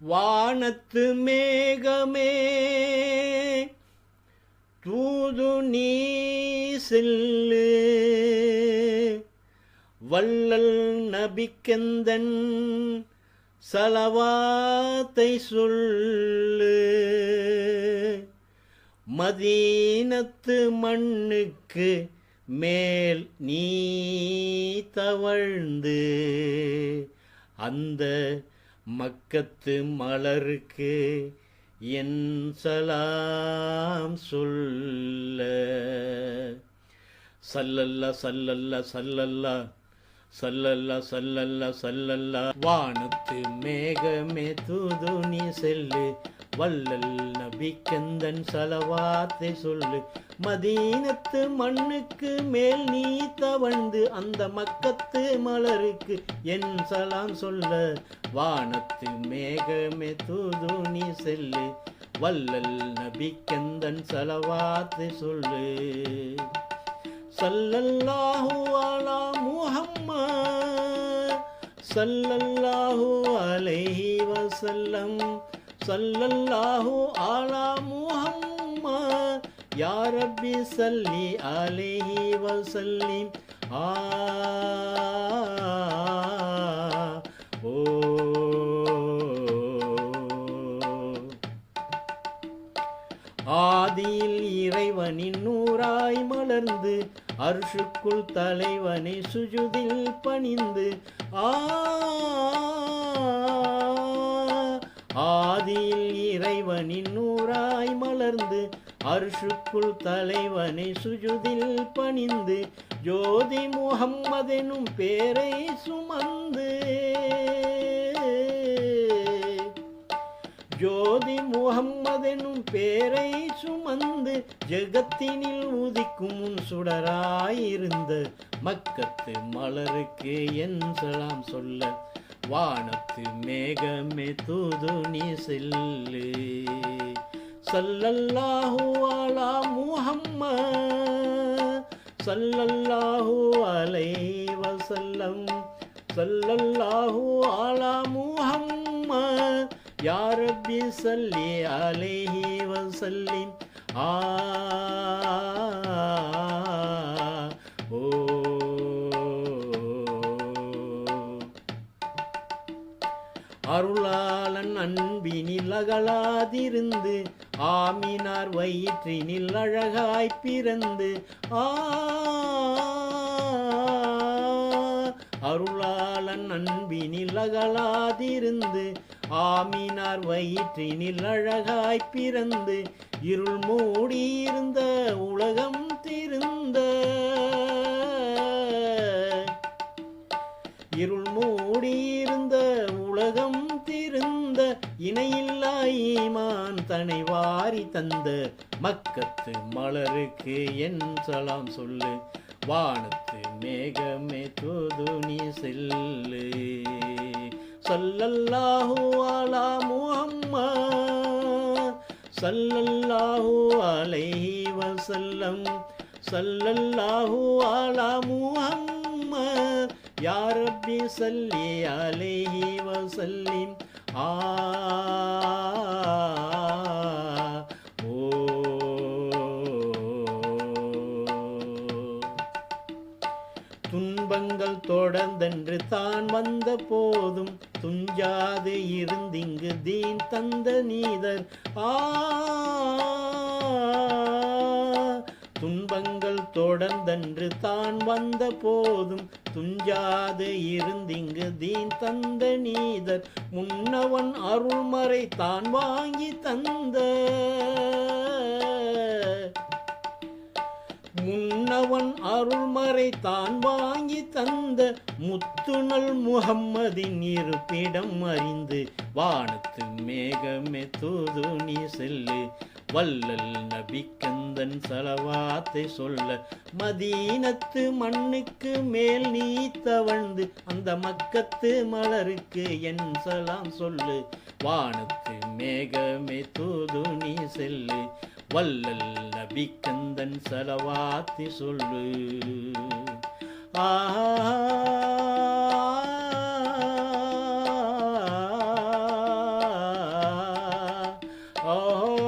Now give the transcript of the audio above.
வானத்து மேகமே தூது நீ செல்லு. வள்ளல் நபிக்கெந்தன் சலவாத்தை சொல்லு. மதீனத்து மண்ணுக்கு மேல் நீ தவழ்ந்து அந்த மக்கத்து மலருக்கு என் சலாம் சொல்ல. சல்லல்ல சல்லல்ல சல்லல்லா சல்லல்லா சல்லல்லா சல்லல்லா. வானத்து மேகமே தூதுனி செல்லு. வள்ளல் நபிக்கந்தன் சலவாத்தை சொல்லு. மதீனத்து மண்ணுக்கு மேல் நீ தவழ்ந்து அந்த மக்கத்து மலருக்கு என் சலாம் சொல்ல. வானத்து மேகமே தூது நீ செல்லு. வள்ளல் நபிக்கந்தன் சலவாத்தை சொல்லு. சல்லல்லாஹு அலா முஹம்மா. சல்லல்லாஹு அலைஹி வசல்லம் சல்லல்லாஹு ஆலா முஹம்மா யா ரப்பி சல்லி அலைஹி வசல்லிம் ஆ ஆதியில் இறைவனின் நூறாய் மலர்ந்து அர்ஷுக்குள் தலைவனை சுஜுதில் பணிந்து. ஆ ஆதியில் இறைவனின் நூறாய் மலர்ந்து அர்ஷுக்குள் தலைவனை சுஜுதில் பணிந்து ஜோதி முகம்மதெனும் பேரை சுமந்து ஜோதி முகம்மதெனும் பேரை சுமந்து ஜெகத்தினில் உதிக்கும் உன் சுடராயிருந்த மக்கத்து மலருக்கு என் சலாம் சொல்ல வானத்து மேகமே தூது நீ செல்லு. சல்லல்லாஹு அலா முஹம்ம சல்லல்லாஹு அலைஹி வஸல்லம். சல்லல்லாஹு அலா முஹம்ம யா சல்லி அலைஹி வஸல்லிம். ஆ அருளாளன் அன்பினில் அகலாதிருந்து ஆமினார் வயிற்றினில் அழகாய் பிறந்து ஆ அருளாளன் அன்பினில் அகலாதிருந்து ஆமினார் வயிற்றினில் அழகாய் பிறந்து இருள் மூடிய திருந்த இணையில்லா ஈமான் தனை வாரி தந்த மக்கத்து மலருக்கு என் சலாம் சொல்லு. வானத்து மேகமே தூது நீ செல்லு. சல்லல்லாஹு அலா முஹம்மா சல்லல்லாஹு அலைஹி வசல்லம் சல்லல்லாஹு அலா முஹம்மா யாரப்பி சல்லி அலைஹி வசல்லிம் ஆ ஓ. துன்பங்கள் தொடர்ந்தென்று தான் வந்த போதும் துஞ்சாது இருந்திங்கு தீன் தந்த நீதர். ஆ. தொடர்ந்தன்று தான் வந்த போதும். துஞ்சாது இருந்திங்கு தீன் தந்த நீதர். முன்னவன் அருள்மறை தான் வாங்கி தந்த. முன்னவன் அருள்மறை தான் வாங்கி தந்த. முத்துணல் முகம்மதின் இருப்பிடம் அறிந்து. வானத்து மேகமே தூது நீ செல்லு. வல்லல் நபிக்கந்தன் சலவாத்தை சொல்ல மதீனத்து மண்ணுக்கு மேல் நீ தவழ்ந்து அந்த மக்கத்து மலருக்கு என் சலாம் சொல்லு வானத்து மேகமே தூது நீ செல்லு வல்லல் நபிக்கந்தன் சலவாத்தி சொல்லு ஆஹா Oh.